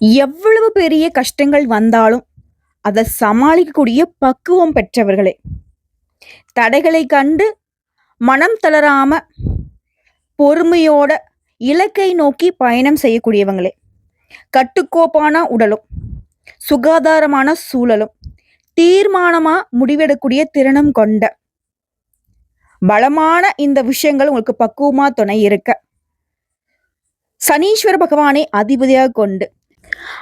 எவ்வளவு பெரிய கஷ்டங்கள் வந்தாலும் அதை சமாளிக்கக்கூடிய பக்குவம் பெற்றவர்களே. தடைகளை கண்டு மனம் தளராம பொறுமையோட இலக்கை நோக்கி பயணம் செய்யக்கூடியவங்களே. கட்டுக்கோப்பான உடலும் சுகாதாரமான சூழலும் தீர்மானமா முடிவெடுக்கக்கூடிய திறனும் கொண்ட பலமான இந்த விஷயங்கள் உங்களுக்கு பக்குவமா துணை இருக்க. சனீஸ்வர பகவானை அதிபதியாக கொண்டு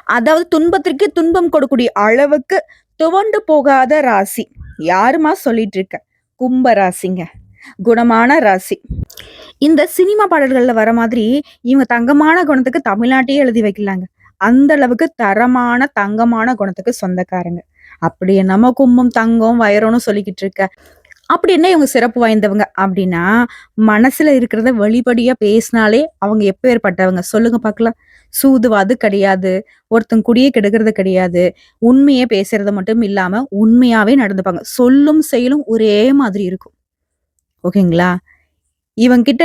அதாவது துன்பத்திற்கு துன்பம் கொடுக்கூடிய அளவுக்கு துவண்டு போகாத ராசி. யாருமா சொல்லிட்டு இருக்க கும்ப ராசிங்க. குணமான ராசி. இந்த சினிமா பாடல்கள்ல வர மாதிரி இவங்க தங்கமான குணத்துக்கு தமிழ்நாட்டையே எழுதி வைக்கலாங்க. அந்த அளவுக்கு தரமான தங்கமான குணத்துக்கு சொந்தக்காரங்க. அப்படியே நம்ம கும்பம் தங்கம் வைரம்னு சொல்லிக்கிட்டு இருக்க அப்படி என்ன இவங்க சிறப்பு வாய்ந்தவங்க? அப்படின்னா மனசுல இருக்கிறத வெளிப்படையா பேசினாலே அவங்க எப்பேற்பட்டவங்க சொல்லுங்க பார்க்கலாம். சூதுவாது கிடையாது. ஒருத்தன் குடியே கெடுக்கிறது கிடையாது. உண்மையே பேசுறது மட்டும் இல்லாம உண்மையாவே நடந்துப்பாங்க. சொல்லும் செயலும் ஒரே மாதிரி இருக்கும். ஓகேங்களா? இவங்கிட்ட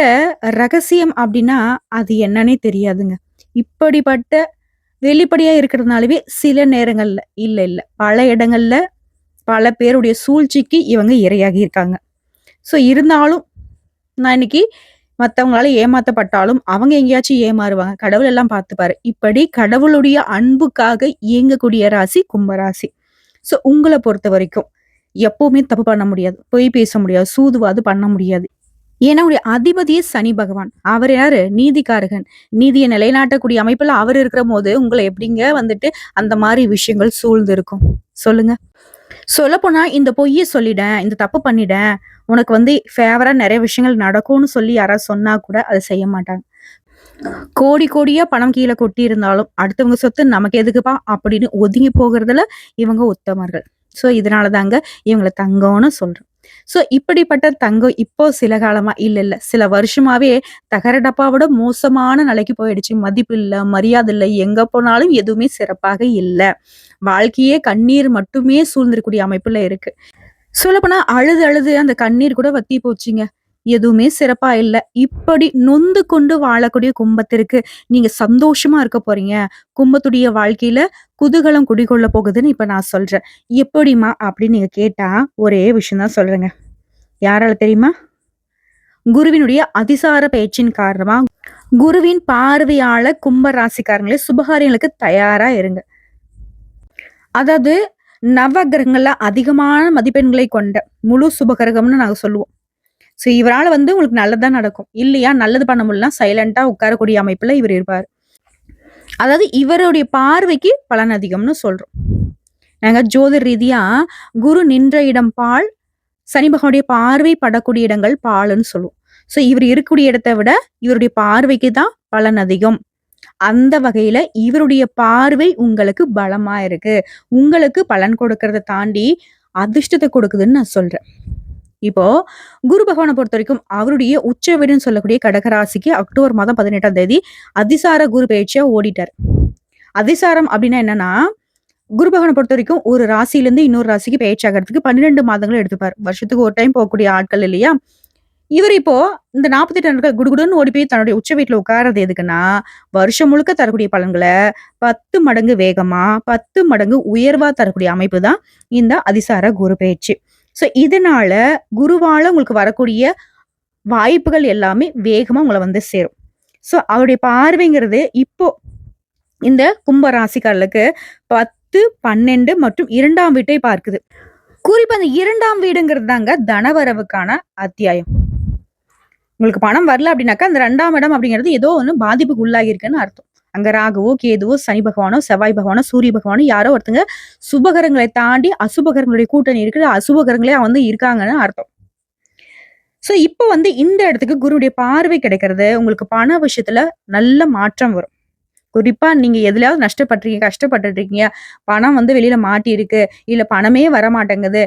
ரகசியம் அப்படின்னா அது என்னன்னே தெரியாதுங்க. இப்படிப்பட்ட வெளிப்படையா இருக்கிறதுனாலவே சில நேரங்கள்ல இல்ல இல்ல. பல இடங்கள்ல பல பேருடைய சூழ்ச்சிக்கு இவங்க இரையாகி இருக்காங்க. ஸோ இருந்தாலும் நான் இன்னைக்கு மற்றவங்களால ஏமாத்தப்பட்டாலும் அவங்க எங்கேயாச்சும் ஏமாறுவாங்க. கடவுள் எல்லாம் பார்த்துப்பாரு. இப்படி கடவுளுடைய அன்புக்காக இயங்கக்கூடிய ராசி கும்பராசி. ஸோ உங்களை பொறுத்த வரைக்கும் எப்பவுமே தப்பு பண்ண முடியாது. பொய் பேச முடியாது. சூதுவாது பண்ண முடியாது. ஏன்னா உடைய அதிபதியே சனி பகவான். அவர் யாரு? நீதிக்காரகன். நீதியை நிலைநாட்டக்கூடிய அமைப்புல அவர் இருக்கிற போது உங்களை எப்படிங்க வந்துட்டு அந்த மாதிரி விஷயங்கள் சூழ்ந்து இருக்கும் சொல்லுங்க. சொல்லப்போனால் இந்த பொய்யை சொல்லிடேன் இந்த தப்பு பண்ணிட்டேன் உனக்கு வந்து ஃபேவராக நிறைய விஷயங்கள் நடக்கும்னு சொல்லி யாராவது சொன்னா கூட அதை செய்ய மாட்டாங்க. கோடி கோடியா பணம் கீழே கொட்டி இருந்தாலும் அடுத்தவங்க சொத்து நமக்கு எதுக்குப்பா? அப்படின்னு ஒதுங்கி போகிறதுல இவங்க உத்தமர்கள். ஸோ இதனால தாங்க இவங்களை தங்கம்னு சொல்கிறேன் ஸோ இப்படிப்பட்ட தங்கம் இப்போ சில காலமா இல்ல இல்ல. சில வருஷமாவே தகர டப்பாவோட மோசமான நிலைக்கு போயிடுச்சு. மதிப்பு இல்ல மரியாதை இல்லை எங்க போனாலும் எதுவுமே சிறப்பாக இல்லை. வாழ்க்கையே கண்ணீர் மட்டுமே சூழ்ந்திருக்கூடிய அமைப்புல இருக்கு. சொல்லப்போனா அழுது அழுது அந்த கண்ணீர் கூட வத்தி போச்சுங்க. எதுவுமே சிறப்பா இல்ல. இப்படி நொந்து கொண்டு வாழக்கூடிய கும்பத்திற்கு நீங்க சந்தோஷமா இருக்க போறீங்க. கும்பத்துடைய வாழ்க்கையில குதூகலம் குடிகொள்ள போகுதுன்னு இப்ப நான் சொல்றேன். எப்படிமா அப்படின்னு நீங்க கேட்டா ஒரே விஷயம் தான் சொல்றேங்க. யாரால தெரியுமா? குருவினுடைய அதிசார பேச்சின் காரணமா குருவின் பார்வையால கும்ப ராசிக்காரங்களே சுபகாரியங்களுக்கு தயாரா இருங்க. அதாவது நவ கிரகங்கள்ல அதிகமான மதிப்பெண்களை கொண்ட முழு சுபகிரகம்னு நாங்க சொல்லுவோம். ஸோ இவரால வந்து உங்களுக்கு நல்லதுதான் நடக்கும். இல்லையா? நல்லது பண்ண முடியலன்னா சைலண்டா உட்காரக்கூடிய அமைப்புல இவர் இருப்பார். அதாவது இவருடைய பார்வைக்கு பலன் அதிகம்னு சொல்றோம். நாங்க ஜோதிர் ரீதியா குரு நின்ற இடம் பால் சனி பகவானுடைய பார்வை படக்கூடிய இடங்கள் பாலுன்னு சொல்லுவோம். ஸோ இவர் இருக்கக்கூடிய இடத்தை விட இவருடைய பார்வைக்கு தான் பலன் அதிகம். அந்த வகையில இவருடைய பார்வை உங்களுக்கு பலமா இருக்கு. உங்களுக்கு பலன் கொடுக்கறத தாண்டி அதிர்ஷ்டத்தை கொடுக்குதுன்னு நான் சொல்றேன். இப்போ குரு பகவானை பொறுத்த வரைக்கும் அவருடைய உச்ச வீடுன்னு சொல்லக்கூடிய கடகராசிக்கு அக்டோபர் மாதம் பதினெட்டாம் தேதி அதிசார குரு பயிற்சியா ஓடிட்டார். அதிசாரம் அப்படின்னா என்னன்னா குரு பகவானை பொறுத்த வரைக்கும் ஒரு ராசியில இருந்து இன்னொரு ராசிக்கு பயிற்சி ஆகிறதுக்கு பன்னிரெண்டு மாதங்கள் எடுத்துப்பார். வருஷத்துக்கு ஒரு டைம் போகக்கூடிய ஆட்கள் இல்லையா? இவர் இப்போ இந்த நாற்பத்தி எட்டு நாட்கள் குடுகுடுன்னு ஓடி போய் தன்னுடைய உச்ச வீட்டுல உட்கார்றது எதுக்குன்னா வருஷம் முழுக்க தரக்கூடிய பலன்களை பத்து மடங்கு வேகமா பத்து மடங்கு உயர்வா தரக்கூடிய அமைப்பு தான் இந்த அதிசார குரு பயிற்சி. ஸோ இதனால குருவால உங்களுக்கு வரக்கூடிய வாய்ப்புகள் எல்லாமே வேகமாக உங்களை வந்து சேரும். ஸோ அவருடைய பார்வைங்கிறது இப்போ இந்த கும்ப ராசிக்காரர்களுக்கு பத்து பன்னெண்டு மற்றும் இரண்டாம் வீட்டை பார்க்குது. குறிப்பு அந்த இரண்டாம் வீடுங்கிறது தாங்க தனவரவுக்கான அத்தியாயம். உங்களுக்கு பணம் வரல அப்படின்னாக்கா அந்த ரெண்டாம் இடம் அப்படிங்கிறது ஏதோ ஒன்று பாதிப்புக்கு உள்ளாகியிருக்குன்னு அர்த்தம். அங்க ராகுவோ கேதுவோ சனி பகவானோ செவ்வாய் பகவானோ சூரிய பகவானோ யாரோ ஒருத்தங்க சுபகரங்களை தாண்டி அசுபகரங்களுடைய கூட்டணி இருக்கு அசுபகரங்களே வந்து இருக்காங்கன்னு அர்த்தம். ஸோ இப்போ வந்து இந்த இடத்துக்கு குருவுடைய பார்வை கிடைக்கிறது உங்களுக்கு பண விஷயத்துல நல்ல மாற்றம் வரும். குறிப்பா நீங்க எதுலயாவது நஷ்டப்பட்டிருக்கீங்க கஷ்டப்பட்டு இருக்கீங்க பணம் வந்து வெளியில மாட்டி இருக்கு இல்ல பணமே வர மாட்டேங்குது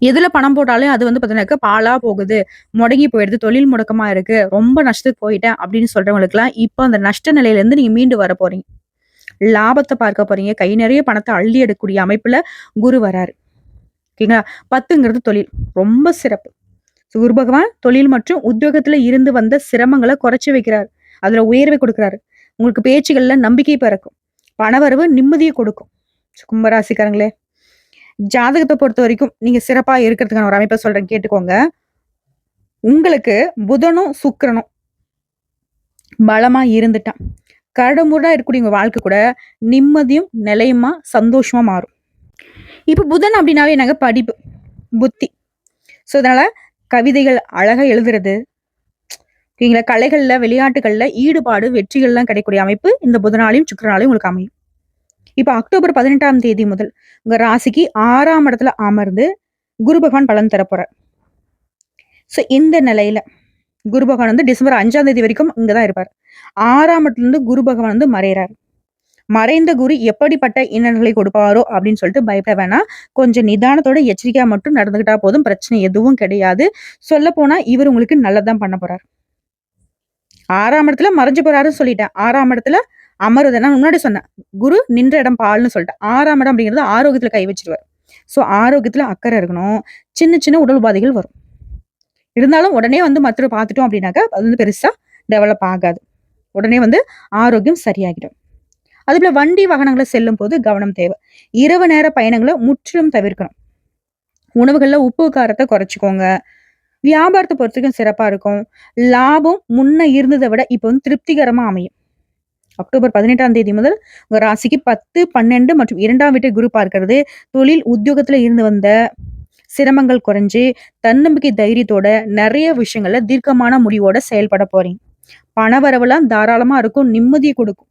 எதுல பணம் போட்டாலும் அது வந்து பார்த்தீங்கன்னாக்கா பாலா போகுது. முடங்கி போயிடுது. தொழில் முடக்கமா இருக்கு. ரொம்ப நஷ்டத்துக்கு போயிட்டேன் அப்படின்னு சொல்றவங்களுக்குலாம் இப்போ அந்த நஷ்ட நிலையில இருந்து நீங்க மீண்டு வர போறீங்க. லாபத்தை பார்க்க போறீங்க. கை நிறைய பணத்தை அள்ளி எடுக்கக்கூடிய அமைப்புல குரு வராரு. ஓகேங்களா? பத்துங்கிறது தொழில். ரொம்ப சிறப்பு. குரு பகவான் தொழில் மற்றும் உத்தியோகத்துல இருந்து வந்த சிரமங்களை குறைச்சு வைக்கிறார். அதுல உயர்வை கொடுக்கிறாரு. உங்களுக்கு பேச்சுகள்ல நம்பிக்கை பிறக்கும். பணவரவு நிம்மதியை கொடுக்கும். கும்பராசிக்காரங்களே. ஜாதகத்தை பொறுத்த வரைக்கும் நீங்க சிறப்பா இருக்கிறதுக்கான ஒரு அமைப்பை சொல்றேன் கேட்டுக்கோங்க. உங்களுக்கு புதனும் சுக்கரனும் பலமா இருந்துட்டான். கரடுமுரடா இருக்கக்கூடிய உங்க வாழ்க்கை கூட நிம்மதியும் நிலையுமா சந்தோஷமா மாறும். இப்ப புதன் அப்படின்னாவே நாங்க படிப்பு புத்தி. ஸோ அதனால கவிதைகள் அழகா எழுதுறது ஓகேங்களா? கலைகளில் விளையாட்டுகள்ல ஈடுபாடு வெற்றிகள்லாம் கிடைக்கக்கூடிய அமைப்பு இந்த புதனாலையும் சுக்கிரனாலையும் உங்களுக்கு அமையும். இப்போ அக்டோபர் பதினெட்டாம் தேதி முதல் உங்கள் ராசிக்கு ஆறாம் இடத்துல அமர்ந்து குரு பகவான் பலன் தரப்போறார் ஸோ இந்த நிலையில குரு பகவான் வந்து டிசம்பர் அஞ்சாம் தேதி வரைக்கும் இங்கதான் இருப்பார். ஆறாம் இடத்துலேருந்து குரு பகவான் வந்து மறைகிறார் மறைந்த குரு எப்படிப்பட்ட இன்னல்களை கொடுப்பாரோ அப்படின்னு சொல்லிட்டு பயப்பட வேணாம். கொஞ்சம் நிதானத்தோட எச்சரிக்கையா மட்டும் நடந்துகிட்டா போதும் பிரச்சனை எதுவும் கிடையாது. சொல்ல போனா இவர் உங்களுக்கு நல்லதான் பண்ண போறார். ஆறாம் இடத்துல மறைஞ்சு போறாருன்னு சொல்லிட்டேன். ஆறாம் இடத்துல அமருதை. நான் முன்னாடி சொன்னேன் குரு நின்ற இடம் பால்னு சொல்லிட்டேன் ஆறாம் இடம் அப்படிங்கிறது ஆரோக்கியத்துல கை வச்சிருவார். ஸோ ஆரோக்கியத்துல அக்கறை இருக்கணும். சின்ன சின்ன உடல் உபாதைகள் வரும். இருந்தாலும் உடனே வந்து மற்ற பார்த்துட்டோம் அப்படின்னாக்கா அது வந்து பெருசா டெவலப் ஆகாது. உடனே வந்து ஆரோக்கியம் சரியாகிடும். அதுபோல வண்டி வாகனங்களை செல்லும் போது கவனம் தேவை. இரவு நேர பயணங்களை முற்றிலும் தவிர்க்கணும். உணவுகளில் உப்பு காரத்தை குறைச்சிக்கோங்க. வியாபாரத்தை பொறுத்த வரைக்கும் சிறப்பாக இருக்கும். லாபம் முன்ன இருந்ததை விட இப்போ வந்து திருப்திகரமாக அமையும். அக்டோபர் பதினெட்டாம் தேதி முதல் உங்க ராசிக்கு பத்து பன்னெண்டு மற்றும் இரண்டாம் வீட்டை குரு பார்க்கிறது. தொழில் உத்தியோகத்துல இருந்து வந்த சிரமங்கள் குறைஞ்சு தன்னம்பிக்கை தைரியத்தோட நிறைய விஷயங்கள்ல தீர்க்கமான முடிவோட செயல்பட போறீங்க. பண வரவெல்லாம் தாராளமா இருக்கும் நிம்மதியை கொடுக்கும்.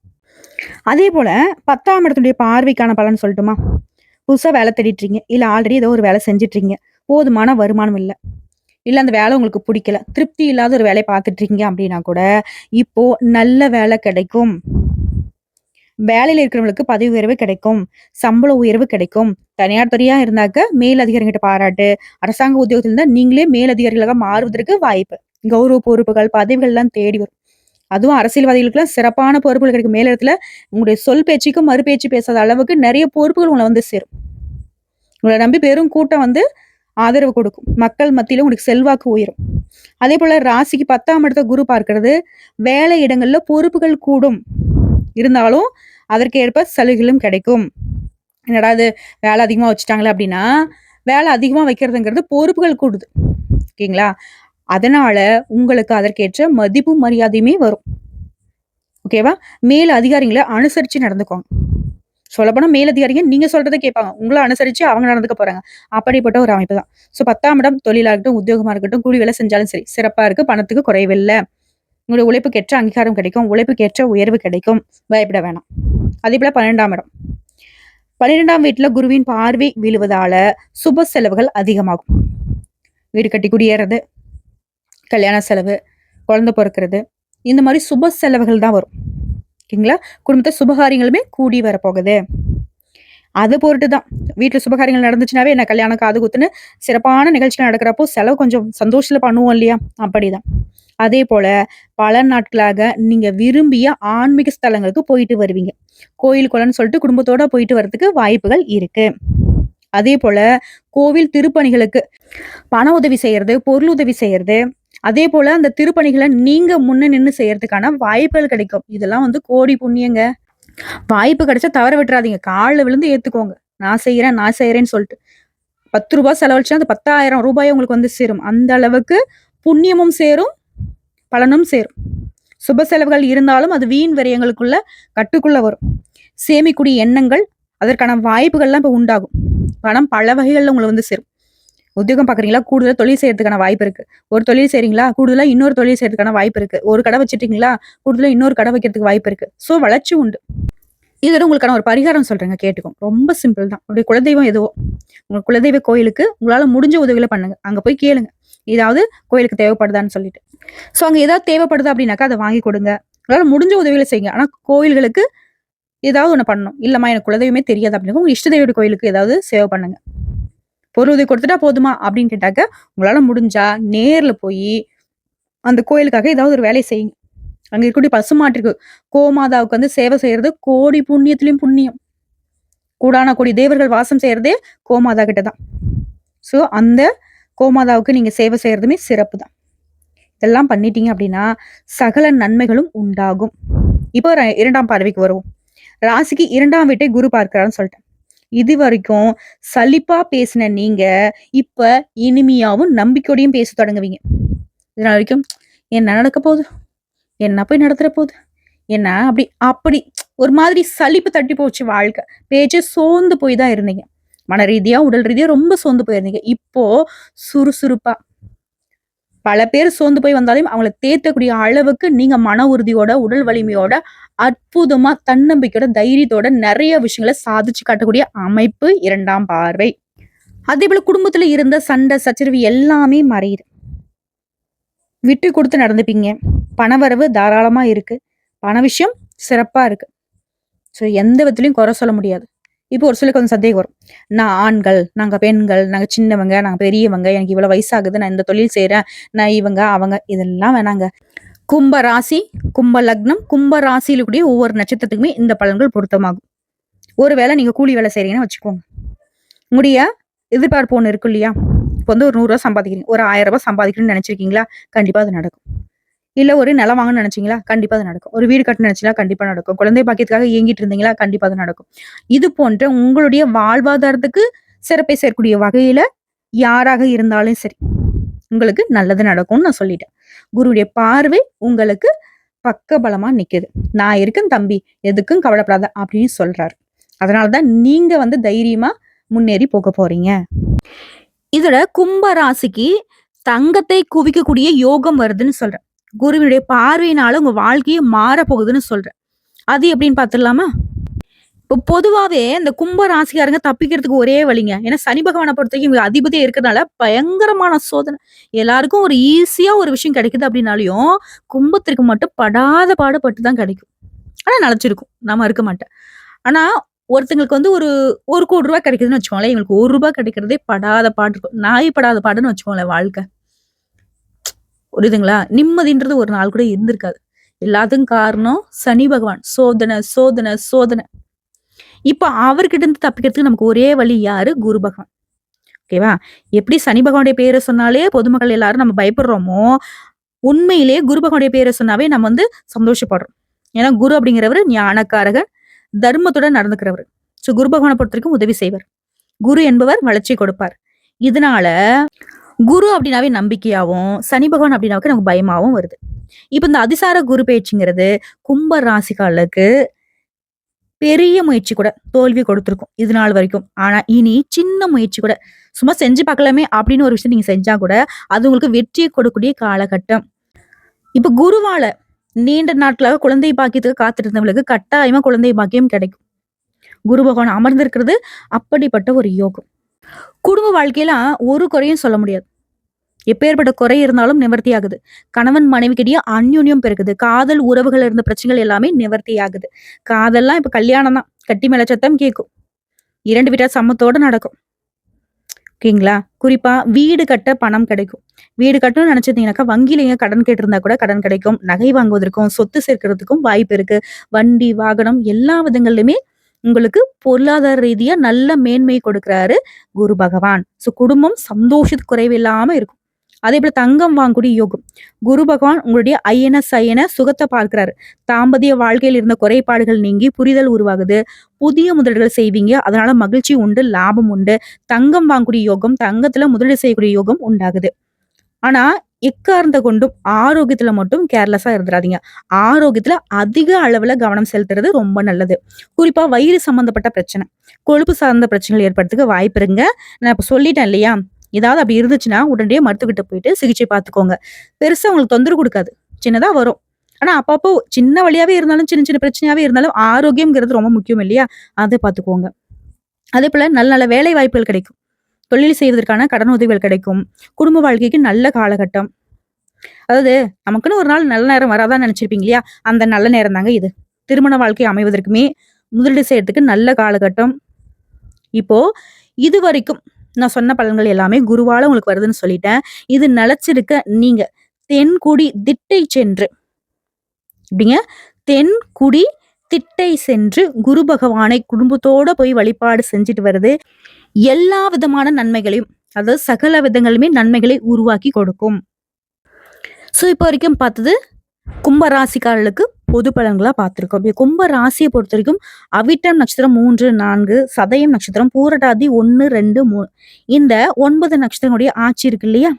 அதே போல பத்தாம் இடத்துடைய பார்வைக்கான பலன் சொல்லட்டுமா? புதுசா வேலை தேடிட்டு இருக்கீங்க. இல்ல ஆல்ரெடி ஏதோ ஒரு வேலை செஞ்சிட்றீங்க போதுமான வருமானம் இல்லை. இல்ல அந்த வேலை உங்களுக்கு பிடிக்கல. திருப்தி இல்லாத ஒரு வேலையை பார்த்துட்டு இருக்கீங்க அப்படின்னா கூட இப்போ நல்ல வேலை கிடைக்கும். வேலையில இருக்கிறவங்களுக்கு பதவி உயர்வு கிடைக்கும். சம்பள உயர்வு கிடைக்கும். தனியார் துறையா இருந்தாக்க மேலதிகாரிகிட்ட பாராட்டு அரசாங்க உத்தியோகத்தில் இருந்தா நீங்களே மேலதிகாரிகளாக மாறுவதற்கு வாய்ப்பு. கௌரவ பொறுப்புகள் பதவிகள் எல்லாம் தேடி வரும். அதுவும் அரசியல்வாதிகளுக்குலாம் சிறப்பான பொறுப்புகள் கிடைக்கும். மேலிடத்துல உங்களுடைய சொல் பேச்சுக்கும் மறுபேச்சு பேசாத அளவுக்கு நிறைய பொறுப்புகள் உங்களை வந்து சேரும். உங்களை நம்பி பெரும் கூட்டம் வந்து ஆதரவு கொடுக்கும். மக்கள் மத்தியில உங்களுக்கு செல்வாக்கு உயரும். அதே போல ராசிக்கு பத்தாம் இடத்த குரு பார்க்கிறது வேலை இடங்கள்ல பொறுப்புகள் கூடும். இருந்தாலும் அதற்கு ஏற்ப சலுகைகளும் கிடைக்கும். என்னடா இது வேலை அதிகமா வச்சுட்டாங்களே அப்படின்னா வேலை அதிகமா வைக்கிறதுங்கிறது பொறுப்புகள் கூடுது. ஓகேங்களா? அதனால உங்களுக்கு அதற்கேற்ற மதிப்பும் மரியாதையுமே வரும். ஓகேவா? மேல் அதிகாரிகளை அனுசரிச்சு நடந்துக்கோங்க. சொல்லப்போனா மேலதிகாரிங்க நீங்க சொல்றதை கேட்பாங்க. உங்களை அனுசரிச்சு அவங்க நடந்துக்க போறாங்க. அப்படிப்பட்ட ஒரு அமைப்பு தான். ஸோ பத்தாம் இடம் தொழிலாக இருக்கட்டும் உத்தியோகமா இருக்கட்டும் கூலி வேலை செஞ்சாலும் சரி. சிறப்பா இருக்கு பணத்துக்கு குறைவில்லை. உங்களுடைய உழைப்புக்கேற்ற அங்கீகாரம் கிடைக்கும் உழைப்புக்கேற்ற உயர்வு கிடைக்கும். பயப்பட வேணாம். அதே போல பன்னெண்டாம் இடம். பன்னிரெண்டாம் வீட்டுல குருவின் பார்வை விழுவதால சுப செலவுகள் அதிகமாகும். வீடு கட்டி குடியேறது கல்யாண செலவு குழந்தை பிறக்கிறது இந்த மாதிரி சுப செலவுகள் தான் வரும். ஓகேங்களா? குடும்பத்தை சுபகாரியங்களுமே கூடி வரப்போகுது. அது பொருட்டு தான் வீட்டில் சுபகாரியங்கள் நடந்துச்சுனாவே என்ன கல்யாணம் காது குத்துன்னு சிறப்பான நிகழ்ச்சிகள் நடக்கிறப்போ செலவு கொஞ்சம் சந்தோஷத்தில் பண்ணுவோம் இல்லையா? அப்படிதான். அதே போல பல நாட்களாக நீங்க விரும்பிய ஆன்மீக ஸ்தலங்களுக்கு போயிட்டு வருவீங்க. கோயில் குளம்னு சொல்லிட்டு குடும்பத்தோட போயிட்டு வர்றதுக்கு வாய்ப்புகள் இருக்கு. அதே போல கோவில் திருப்பணிகளுக்கு பண உதவி செய்யறது பொருள் உதவி செய்யறது அதே போல அந்த திருப்பணிகளை நீங்க முன்ன நின்று செய்யறதுக்கான வாய்ப்புகள் கிடைக்கும். இதெல்லாம் வந்து கோடி புண்ணியங்க. வாய்ப்பு கிடைச்சா தவற விட்டுறாதீங்க. காலில் விழுந்து ஏத்துக்கோங்க. நான் செய்யறேன் நான் செய்யறேன்னு சொல்லிட்டு. பத்து ரூபாய் செலவழிச்சா அந்த பத்தாயிரம் ரூபாய் உங்களுக்கு வந்து சேரும். அந்த அளவுக்கு புண்ணியமும் சேரும் பலனும் சேரும். சுப செலவுகள் இருந்தாலும் அது வீண் விரயங்களுக்குள்ள கட்டுக்குள்ள வரும். சேமிக்கூடிய எண்ணங்கள் அதற்கான வாய்ப்புகள்லாம் இப்போ உண்டாகும். பணம் பல வகைகளில் உங்களுக்கு வந்து சேரும். உத்தியோகம் பாக்குறீங்களா கூடுதலா தொழில் செய்யறதுக்கான வாய்ப்பு இருக்கு. ஒரு தொழில் செய்றீங்களா? கூடுதலா இன்னொரு தொழில் செய்யறதுக்கான வாய்ப்பு இருக்கு. ஒரு கடை வச்சுட்டீங்களா கூடுதலா இன்னொரு கடை வைக்கிறதுக்கு வாய்ப்பு இருக்கு. சோ வளர்ச்சி உண்டு. இதோட உங்களுக்கான ஒரு பரிகாரம் சொல்றேங்க கேட்டுக்கோங்க. ரொம்ப சிம்பிள் தான். உங்களுடைய குலதெய்வம் எதுவோ உங்க குலதெய்வ கோயிலுக்கு உங்களால முடிஞ்ச உதவிகளை பண்ணுங்க. அங்க போய் கேளுங்க. ஏதாவது கோயிலுக்கு தேவைப்படுதான்னு சொல்லிட்டு. ஸோ அங்க ஏதாவது தேவைப்படுது அப்படின்னாக்கா அதை வாங்கி கொடுங்க. உங்களால முடிஞ்ச உதவிகளை செய்யுங்க. ஆனா கோயில்களுக்கு ஏதாவது ஒன்று பண்ணணும். இல்லைம்மா எனக்கு குலதெய்வமே தெரியாது அப்படின்னா உங்க இஷ்ட தெய்வ கோயிலுக்கு ஏதாவது சேவை பண்ணுங்க. பொருள் உதவி கொடுத்துட்டா போதுமா? அப்படின்னு கேட்டாக்க உங்களால முடிஞ்சா நேர்ல போய் அந்த கோயிலுக்காக ஏதாவது ஒரு வேலையை செய்யுங்க. அங்க இருக்கக்கூடிய பசுமாட்டிற்கு கோமாதாவுக்கு வந்து சேவை செய்யறது கோடி புண்ணியத்திலையும் புண்ணியம். கூடான கோடி தேவர்கள் வாசம் செய்யறதே கோமாதா கிட்ட தான் ஸோ அந்த கோமாதாவுக்கு நீங்க சேவை செய்யறதுமே சிறப்பு தான் இதெல்லாம் பண்ணிட்டீங்க அப்படின்னா சகல நன்மைகளும் உண்டாகும். இப்போ இரண்டாம் பார்வைக்கு வருவோம். ராசிக்கு இரண்டாம் வீட்டை குரு பார்க்கிறான்னு சொல்லிட்டேன். இது வரைக்கும் சலிப்பா பேசின நீங்க இப்ப இனிமையாவும் நம்பிக்கையோடையும் பேச தொடங்குவீங்க. இதனால் வரைக்கும் என்ன நடக்க போகுது? என்ன போய் நடத்துற போகுது? என்ன அப்படி அப்படி ஒரு மாதிரி சலிப்பு தட்டி போச்சு வாழ்க்கை. பேச்சு சோர்ந்து போய் தான் இருந்தீங்க. மன ரீதியா உடல் ரீதியா ரொம்ப சோர்ந்து போயிருந்தீங்க. இப்போ சுறுசுறுப்பா பல பேர் சோர்ந்து போய் வந்தாலும் அவங்கள தேத்தக்கூடிய அளவுக்கு நீங்க மன உறுதியோட உடல் வலிமையோட அற்புதமா தன்னம்பிக்கையோட தைரியத்தோட நிறைய விஷயங்களை சாதிச்சு காட்டக்கூடிய அமைப்பு இரண்டாம் பார்வை. அதே போல குடும்பத்துல இருந்த சண்டை சச்சரவு எல்லாமே மறையுது விட்டு கொடுத்து நடந்துப்பீங்க. பணவரவு தாராளமா இருக்கு. பண விஷயம் சிறப்பா இருக்கு. ஸோ எந்த விதத்துலையும் குறை சொல்ல முடியாது. இப்போ ஒரு சிலருக்கு வந்து சந்தேகம் வரும். நான் ஆண்கள் நாங்கள் பெண்கள் நாங்கள் சின்னவங்க நாங்கள் பெரியவங்க எனக்கு இவ்வளோ வயசாகுது நான் இந்த தொழில் செய்கிறேன் நான் இவங்க அவங்க இதெல்லாம் வேணாங்க. கும்ப ராசி கும்ப லக்னம் கும்ப ராசியில கூடிய ஒவ்வொரு நட்சத்திரத்துக்குமே இந்த பலன்கள் பொருத்தமாகும். ஒருவேளை நீங்கள் கூலி வேலை செய்கிறீங்கன்னு வச்சுக்கோங்க. முடிய எதிர்பார்ப்பு ஒன்று இருக்கு இல்லையா? இப்போ வந்து ஒரு நூறுரூவா சம்பாதிக்கிறீங்க ஒரு ஆயிரம் ரூபாய் சம்பாதிக்கணும்னு நினச்சிருக்கீங்களா? கண்டிப்பாக அது நடக்கும். இல்ல ஒரு நிலம் வாங்கணும்னு நினைச்சீங்களா? கண்டிப்பா அது நடக்கும். ஒரு வீடு கட்டணும் நினைச்சீங்களா? கண்டிப்பா நடக்கும். குழந்தை பாக்கியத்துக்காக இயங்கிட்டு இருந்தீங்களா? கண்டிப்பா அது நடக்கும். இது போன்ற உங்களுடைய வாழ்வாதாரத்துக்கு சிறப்பை சேர்க்கக்கூடிய வகையில யாராக இருந்தாலும் சரி உங்களுக்கு நல்லது நடக்கும்னு நான் சொல்லிட்டேன். குருவுடைய பார்வை உங்களுக்கு பக்கபலமா நிக்குது. நான் இருக்கேன் தம்பி எதுக்கும் கவலைப்படாத அப்படின்னு சொல்றாரு. அதனாலதான் நீங்க வந்து தைரியமா முன்னேறி போக போறீங்க. இதுல கும்ப ராசிக்கு தங்கத்தை குவிக்கக்கூடிய யோகம் வருதுன்னு சொல்றேன். குருவினுடைய பார்வையினால உங்க வாழ்க்கையே மாறப்போகுதுன்னு சொல்றேன் அது எப்படின்னு பார்த்துடலாமா இப்போ பொதுவாவே இந்த கும்ப ராசிக்காரங்க தப்பிக்கிறதுக்கு ஒரே வழிங்க. ஏன்னா சனி பகவானை பொறுத்த வரைக்கும் இவங்க அதிபதியா இருக்கிறதுனால பயங்கரமான சோதனை. எல்லாருக்கும் ஒரு ஈஸியா ஒரு விஷயம் கிடைக்குது அப்படின்னாலையும் கும்பத்திற்கு மட்டும் படாத பாடுபட்டு தான் கிடைக்கும். ஆனா நினைச்சிருக்கும் நம்ம இருக்க மாட்டேன் ஆனா ஒருத்தங்களுக்கு வந்து ஒரு ஒரு கோடி ரூபாய் கிடைக்குதுன்னு வச்சுக்கோங்களேன். இவங்களுக்கு ஒரு ரூபாய் கிடைக்கிறதே படாத பாடு இருக்கும். நாய் படாத பாடுன்னு வச்சுக்கோங்களேன் வாழ்க்கை. புரியுதுங்களா? நிம்மதின்றது ஒரு நாள் கூட இருந்திருக்காது. எல்லாத்துக்கும் காரணம் சனி பகவான். சோதனை சோதனை சோதனை. இப்ப அவர்கிட்ட இருந்து தப்பிக்கிறதுக்கு நமக்கு ஒரே வழி யாரு? குரு பகவான். ஓகேவா எப்படி சனி பகவானுடைய பேரை சொன்னாலே பொதுமக்கள் எல்லாரும் நம்ம பயப்படுறோமோ உண்மையிலேயே குரு பகவானுடைய பேரை சொன்னாவே நம்ம வந்து சந்தோஷப்படுறோம். ஏன்னா குரு அப்படிங்கிறவர் ஞானக்காரகர் தர்மத்துடன் நடந்துக்கிறவர். ஸோ குரு பகவானை பொறுத்த வரைக்கும் உதவி செய்வர். குரு என்பவர் வளர்ச்சி கொடுப்பார். இதனால குரு அப்படின்னாவே நம்பிக்கையாவும் சனி பகவான் அப்படின்னாவே நமக்கு பயமாவும் வருது. இப்ப இந்த அதிசார குரு பேச்சுங்கிறது கும்ப ராசிக்காரர்களுக்கு பெரிய முயற்சி கூட தோல்வி கொடுத்துருக்கும் இது நாள் வரைக்கும். ஆனா இனி சின்ன முயற்சி கூட சும்மா செஞ்சு பார்க்கலாமே அப்படின்னு ஒரு விஷயம் நீங்க செஞ்சா கூட அது உங்களுக்கு வெற்றியை கொடுக்கக்கூடிய காலகட்டம். இப்ப குருவால நீண்ட நாட்களாக குழந்தை பாக்கியத்துக்கு காத்துட்டு இருந்தவங்களுக்கு கட்டாயமா குழந்தை பாக்கியம் கிடைக்கும். குரு பகவான் அமர்ந்திருக்கிறது அப்படிப்பட்ட ஒரு யோகம். குடும்ப வாழ்க்கையில ஒரு குறையும் சொல்ல முடியாது. எப்பேற்பட்ட குறை இருந்தாலும் நிவர்த்தி ஆகுது கணவன் மனைவிக்கிடையே அந்யுன்யம் பெருகுது. காதல் உறவுகள் இருந்த பிரச்சனைகள் எல்லாமே நிவர்த்தி ஆகுது காதல்லாம் இப்ப கல்யாணம் தான். கட்டி மேல சத்தம் கேட்கும் இரண்டு வீட்டார் சமத்தோடு நடக்கும். ஓகேங்களா? குறிப்பா வீடு கட்ட பணம் கிடைக்கும். வீடு கட்டணும்னு நினைச்சிருந்தீங்கன்னாக்கா வங்கியிலேயே கடன் கேட்டிருந்தா கூட கடன் கிடைக்கும். நகை வாங்குவதற்கும் சொத்து சேர்க்கறதுக்கும் வாய்ப்பு இருக்கு. வண்டி வாகனம் எல்லா விதங்கள்லையுமே உங்களுக்கு பொருளாதார ரீதியா நல்ல மேன்மை கொடுக்கிறாரு குரு பகவான். சோ குடும்பம் சந்தோஷத்து குறைவில்லாம இருக்கும். அதே போல தங்கம் வாங்கக்கூடிய யோகம். குரு பகவான் உங்களுடைய ஐயன சயன சுகத்தை பார்க்கிறாரு. தாம்பதிய வாழ்க்கையில் இருந்த குறைபாடுகள் நீங்கி புரிதல் உருவாகுது. புதிய முதலீடுகள் செய்வீங்க. அதனால மகிழ்ச்சி உண்டு லாபம் உண்டு. தங்கம் வாங்கக்கூடிய யோகம் தங்கத்துல முதலீடு செய்யக்கூடிய யோகம் உண்டாகுது. ஆனா எக்கார்ந்த கொண்டும் ஆரோக்கியத்துல மட்டும் கேர்லெஸ்ஸா இருந்துடாதீங்க ஆரோக்கியத்துல அதிக அளவுல கவனம் செலுத்துறது ரொம்ப நல்லது. குறிப்பா வயிறு சம்பந்தப்பட்ட பிரச்சனை. கொழுப்பு சார்ந்த பிரச்சனைகள் ஏற்படுறதுக்கு வாய்ப்பு இருங்க. நான் இப்ப சொல்லிட்டேன் இல்லையா? ஏதாவது அப்படி இருந்துச்சுன்னா உடனடியே மருத்துவக்கிட்ட போயிட்டு சிகிச்சை பார்த்துக்கோங்க. பெருசாக உங்களுக்கு தொந்தரவு கொடுக்காது. சின்னதாக வரும். ஆனால் அப்பப்போ சின்ன வழியாகவே இருந்தாலும் சின்ன சின்ன பிரச்சனையாகவே இருந்தாலும் ஆரோக்கியம்ங்கிறது ரொம்ப முக்கியம் இல்லையா? அதை பார்த்துக்கோங்க. அதே போல் நல்ல நல்ல வேலை வாய்ப்புகள் கிடைக்கும். தொழில் செய்வதற்கான கடன் உதவிகள் கிடைக்கும். குடும்ப வாழ்க்கைக்கு நல்ல காலகட்டம். அதாவது நமக்குன்னு ஒரு நாள் நல்ல நேரம் வராதான் நினைச்சிருப்பீங்க இல்லையா? அந்த நல்ல நேரம் தாங்க இது. திருமண வாழ்க்கை அமைவதற்குமே முதலீடு செய்யறதுக்கு நல்ல காலகட்டம். இப்போ இது வரைக்கும் நான் சொன்ன பலன்கள் எல்லாமே குருவால உங்களுக்கு வருதுன்னு சொல்லிட்டேன். இது நிலச்சிருக்க நீங்க தென்குடி திட்டை சென்று இப்படிங்க தென்குடி திட்டை சென்று குரு பகவானை குடும்பத்தோட போய் வழிபாடு செஞ்சுட்டு வருது. எல்லா விதமான நன்மைகளையும் அதாவது சகல விதங்களுமே நன்மைகளை உருவாக்கி கொடுக்கும். ஸோ இப்போ வரைக்கும் பார்த்தது கும்ப ராசிக்காரர்களுக்கு பொது பலன்களா பார்த்திருக்கோம். இப்ப கும்ப ராசியை பொறுத்த வரைக்கும் அவிட்டம் நட்சத்திரம் மூன்று நான்கு சதயம் நட்சத்திரம் பூரட்டாதி ஒன்று ரெண்டு மூணு இந்த ஒன்பது நட்சத்திரங்களுடைய ஆட்சி இருக்கு இல்லையா?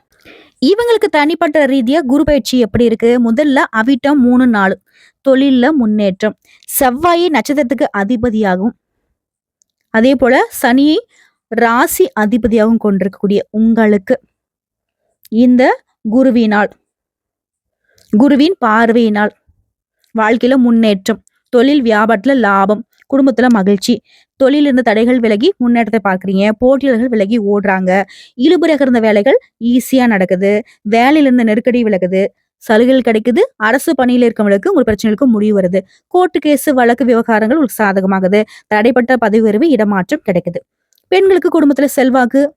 இவங்களுக்கு தனிப்பட்ட ரீதியா குரு பயிற்சி எப்படி இருக்கு? முதல்ல அவிட்டம் மூணு நாலு. தொழிலில் முன்னேற்றம். செவ்வாயை நட்சத்திரத்துக்கு அதிபதியாகும். அதே போல சனியை ராசி அதிபதியாகவும் கொண்டிருக்கக்கூடிய உங்களுக்கு இந்த குருவினால். குருவின் பார்வையினால். வாழ்க்கையில முன்னேற்றம் தொழில் வியாபாரத்துல லாபம் குடும்பத்துல மகிழ்ச்சி. தொழில் இருந்த தடைகள் விலகி முன்னேற்றத்தை பார்க்குறீங்க. போட்டியாளர்கள் விலகி ஓடுறாங்க. இழுபறையாக இருந்த வேலைகள் ஈஸியா நடக்குது. வேலையில இருந்த நெருக்கடி விலகுது. சலுகைகள் கிடைக்குது. அரசு பணியில் இருக்கவங்களுக்கு உங்கள் பிரச்சனைகளுக்கு முடிவு வருது. கோர்ட்டு கேஸ் வழக்கு விவகாரங்கள் உங்களுக்கு சாதகமாகுது. தடைப்பட்ட பதவி உயர்வு இடமாற்றம் கிடைக்குது. பெண்களுக்கு குடும்பத்துல செல்வாக்கு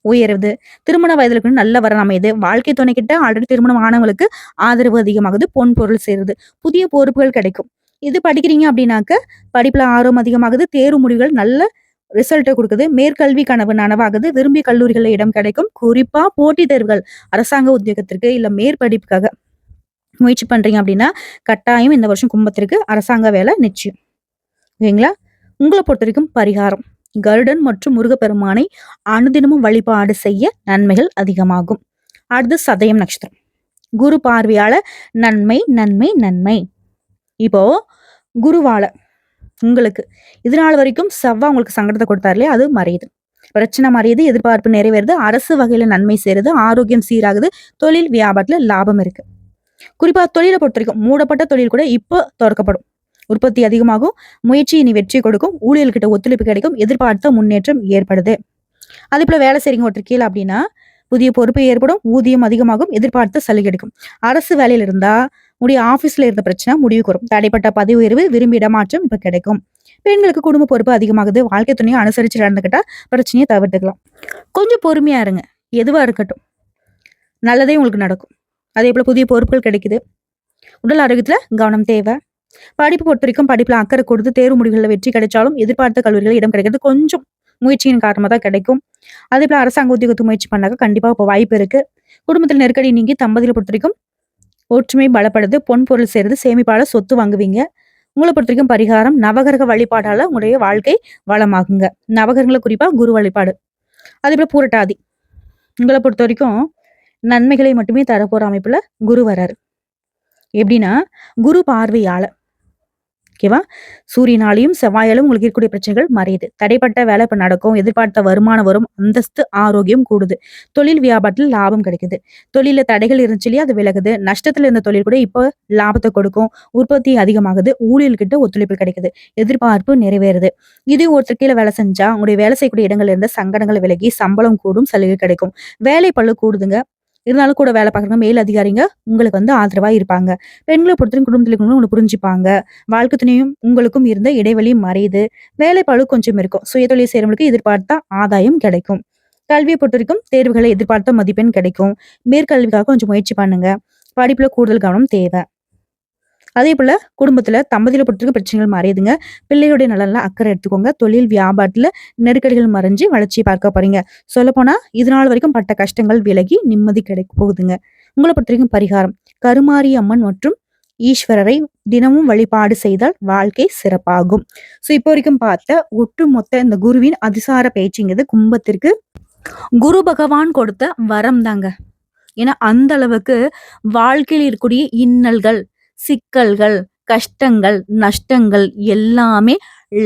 உயருது. திருமண வயதுல நல்ல வரம் அமையுது. வாழ்க்கை துணை கிட்ட ஆல்ரெடி திருமணம் ஆனவங்களுக்கு ஆதரவு அதிகமாகுது பொன் பொருள் சேருது. புதிய பொறுப்புகள் கிடைக்கும். இது படிக்கிறீங்க அப்படின்னாக்க படிப்புல ஆர்வம் அதிகமாகுது. தேர்வு முடிவுகள் நல்ல ரிசல்ட்டை கொடுக்குது. மேற்கல்வி கனவு நனவாகுது. விரும்பிய கல்லூரிகளில் இடம் கிடைக்கும். குறிப்பா போட்டித் தேர்வுகள் அரசாங்க உத்தியோகத்திற்கு இல்ல மேற்படிப்புக்காக முயற்சி பண்றீங்க அப்படின்னா கட்டாயம் இந்த வருஷம் கும்பத்திற்கு அரசாங்க வேலை நிச்சயம். ஓகேங்களா? உங்களை பொறுத்த வரைக்கும் பரிகாரம். கருடன் மற்றும் முருகப்பெருமானை அனுதினமும் வழிபாடு செய்ய நன்மைகள் அதிகமாகும். அடுத்து சதயம் நட்சத்திரம். குரு பார்வையால நன்மை நன்மை நன்மை. இப்போ குருவால உங்களுக்கு இது நாள் வரைக்கும் செவ்வா உங்களுக்கு சங்கடத்தை கொடுத்தாரு இல்லையா? அது மறையுது பிரச்சனை மறையுது எதிர்பார்ப்பு நிறைவேறுது. அரசு வகையில நன்மை சேருது. ஆரோக்கியம் சீராகுது. தொழில் வியாபாரத்துல லாபம் இருக்கு. குறிப்பா தொழிலை பொறுத்த வரைக்கும் மூடப்பட்ட தொழில் கூட இப்போ திறக்கப்படும் உற்பத்தி அதிகமாகும். முயற்சி இனி வெற்றி கொடுக்கும். ஊழியர்கிட்ட ஒத்துழைப்பு கிடைக்கும். எதிர்பார்த்த முன்னேற்றம் ஏற்படுது. அதே போல வேலை செய்றீங்க ஒருத்தர் கீழே அப்படின்னா புதிய பொறுப்பு ஏற்படும். ஊதியம் அதிகமாகும். எதிர்பார்த்த சலுகை கிடைக்கும் அரசு வேலையில இருந்தா உடைய ஆபீஸ்ல இருந்த பிரச்சனை முடிவுக்கு வரும் தடைப்பட்ட பதவி உயர்வு விரும்பி இடமாற்றம் இப்ப கிடைக்கும். பெண்களுக்கு குடும்ப பொறுப்பு அதிகமாகுது. வாழ்க்கை துணையை அனுசரிச்சு நடந்துக்கிட்டா பிரச்சனையை தவிர்த்துக்கலாம். கொஞ்சம் பொறுமையா இருங்க. எதுவா இருக்கட்டும். நல்லதே உங்களுக்கு நடக்கும். அதே போல புதிய பொறுப்புகள் கிடைக்குது. உடல் ஆரோக்கியத்துல கவனம் தேவை. படிப்பு பொறுத்த வரைக்கும் படிப்புல அக்கறை கொடுத்து தேர்வு முடிவுகளில் வெற்றி கிடைச்சாலும் எதிர்பார்த்த கல்லூரிகள் இடம் கிடைக்கிறது கொஞ்சம் முயற்சியின் காரணமா தான் கிடைக்கும். அதே போல அரசாங்க உத்தியோகத்து முயற்சி பண்ணாக்க கண்டிப்பா இப்போ வாய்ப்பு இருக்கு. குடும்பத்தில் நெருக்கடி நீங்கி தம்பதியில் பொறுத்த வரைக்கும் ஒற்றுமை பலப்படுது பொன் பொருள் சேர்ந்து சேமிப்பால சொத்து வாங்குவீங்க. உங்களை பொறுத்த வரைக்கும் பரிகாரம் நவகிரக வழிபாடால உங்களுடைய வாழ்க்கை வளமாகுங்க. நவகிரகங்களை குறிப்பா குரு வழிபாடு. அதே போல பூரட்டாதி. உங்களை பொறுத்த வரைக்கும் நன்மைகளை மட்டுமே தரப்போற அமைப்புல குரு வராரு. எப்படின்னா குரு பார்வையால ஓகேவா? சூரியனாலையும் செவ்வாயாலும் உங்களுக்கு இருக்கக்கூடிய பிரச்சனைகள் மறையுது தடைப்பட்ட வேலை இப்ப நடக்கும் எதிர்பார்த்த வருமானம் வரும் அந்தஸ்து ஆரோக்கியம் கூடுது. தொழில் வியாபாரத்தில் லாபம் கிடைக்குது. தொழில தடைகள் இருந்துச்சு இல்லையா அது விலகுது. நஷ்டத்துல இருந்த தொழில் கூட இப்போ லாபத்தை கொடுக்கும். உற்பத்தி அதிகமாகுது. ஊழியர்கிட்ட ஒத்துழைப்பு கிடைக்குது. எதிர்பார்ப்பு நிறைவேறுது. இது ஒருத்தர் கீழே வேலை செஞ்சா உங்களுடைய வேலை செய்யக்கூடிய இடங்கள்ல இருந்த சங்கடங்கள் விலகி சம்பளம் கூடும் சலுகை கிடைக்கும். வேலை பழு கூடுதுங்க. இருந்தாலும் கூட வேலை பார்க்குறவங்க மேல் அதிகாரிங்க உங்களுக்கு வந்து ஆதரவாக இருப்பாங்க. பெண்களை பொறுத்தவரைக்கும் குடும்பத்தில் இருக்கவங்களும் உங்களை புரிஞ்சுப்பாங்க. வாழ்க்கை துணையும் உங்களுக்கும் இருந்த இடைவெளி மறையுது. வேலைப்பாடு கொஞ்சம் இருக்கும். சுயதொழில் செய்கிறவங்களுக்கு எதிர்பார்த்த ஆதாயம் கிடைக்கும். கல்வியை பொறுத்த வரைக்கும் தேர்வுகளை எதிர்பார்த்த மதிப்பெண் கிடைக்கும். மேற்கல்விக்காக கொஞ்சம் முயற்சி பண்ணுங்க. படிப்புல கூடுதல் கவனம் தேவை. அதே போல் குடும்பத்தில் தம்பதியில் பொறுத்தவரைக்கும் பிரச்சனைகள் மறையுதுங்க பிள்ளைகளுடைய நலனில் அக்கறை எடுத்துக்கோங்க. தொழில் வியாபாரத்தில் நெருக்கடிகள் மறைஞ்சு வளர்ச்சி பார்க்க போகிறீங்க சொல்லப்போனால் இதனால் வரைக்கும் பட்ட கஷ்டங்கள் விலகி நிம்மதி கிடைக்க போகுதுங்க. உங்களை பொறுத்த வரைக்கும் பரிகாரம். கருமாரி அம்மன் மற்றும் ஈஸ்வரரை தினமும் வழிபாடு செய்தால் வாழ்க்கை சிறப்பாகும். ஸோ இப்போ வரைக்கும் பார்த்த ஒட்டுமொத்த இந்த குருவின் அதிசார பேச்சுங்கிறது கும்பத்திற்கு குரு பகவான் கொடுத்த வரம் தாங்க. ஏன்னா அந்த அளவுக்கு வாழ்க்கையில் இருக்கக்கூடிய இன்னல்கள் சிக்கல்கள் கஷ்டங்கள் நஷ்டங்கள் எல்லாமே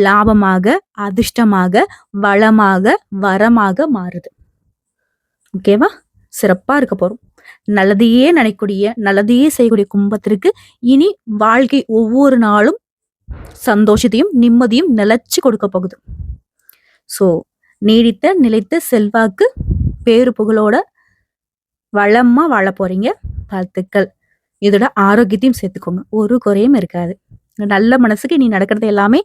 லாபமாக அதிர்ஷ்டமாக வளமாக வரமாக மாறுது. ஓகேவா சிறப்பாக இருக்க போகிறோம் நல்லதையே நினைக்கூடிய நல்லதையே செய்யக்கூடிய கும்பத்திற்கு இனி வாழ்க்கை ஒவ்வொரு நாளும் சந்தோஷத்தையும் நிம்மதியும் நிலச்சி கொடுக்க போகுது. ஸோ நீடித்த நிலைத்த செல்வாக்கு பேரு புகழோட வளமாக வாழ போகிறீங்க வாழ்த்துக்கள். இதோட ஆரோக்கியத்தையும் சேர்த்துக்கோங்க. ஒரு குறையும் இருக்காது. நல்ல மனசுக்கு நீ நடக்கிறது எல்லாமே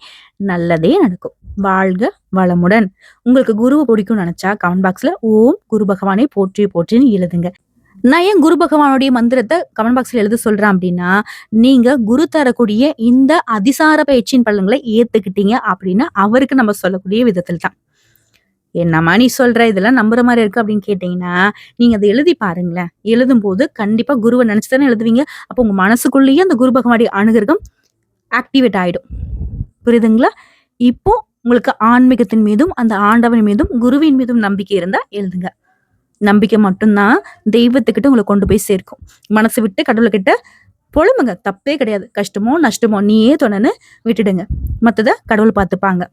நல்லதே நடக்கும். வாழ்க வளமுடன். உங்களுக்கு குருவை பிடிக்கும்னு நினைச்சா கமெண்ட் பாக்ஸ்ல ஓம் குரு பகவானை போற்றி போற்றின்னு எழுதுங்க. நான் ஏன் குரு பகவானுடைய மந்திரத்தை கமெண்ட் பாக்ஸ்ல எழுத சொல்றேன் அப்படின்னா நீங்க குரு தரக்கூடிய இந்த அதிசார பயிற்சியின் பலன்களை ஏத்துக்கிட்டீங்க அப்படின்னா அவருக்கு நம்ம சொல்லக்கூடிய விதத்தில் தான் என்னம்மா நீ சொல்ற? இதெல்லாம் நம்புற மாதிரி இருக்கு அப்படின்னு கேட்டீங்கன்னா நீங்க அதை எழுதி பாருங்களேன். எழுதும் போது கண்டிப்பா குருவை நினைச்சு தானே எழுதுவீங்க. அப்போ உங்க மனசுக்குள்ளேயே அந்த குரு பகவானுடைய அனுகிரகம் ஆக்டிவேட் ஆயிடும். புரியுதுங்களா? இப்போ உங்களுக்கு ஆன்மீகத்தின் மீதும் அந்த ஆண்டவன் மீதும் குருவின் மீதும் நம்பிக்கை இருந்தா எழுதுங்க. நம்பிக்கை மட்டும்தான் தெய்வத்துக்கிட்ட உங்களை கொண்டு போய் சேர்க்கும். மனசு விட்டு கடவுள்கிட்ட பொழுமுங்க தப்பே கிடையாது. கஷ்டமோ நஷ்டமோ நீயே தொணன்னு விட்டுடுங்க. மற்றதை கடவுள் பார்த்துப்பாங்க.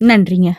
நன்றிங்க.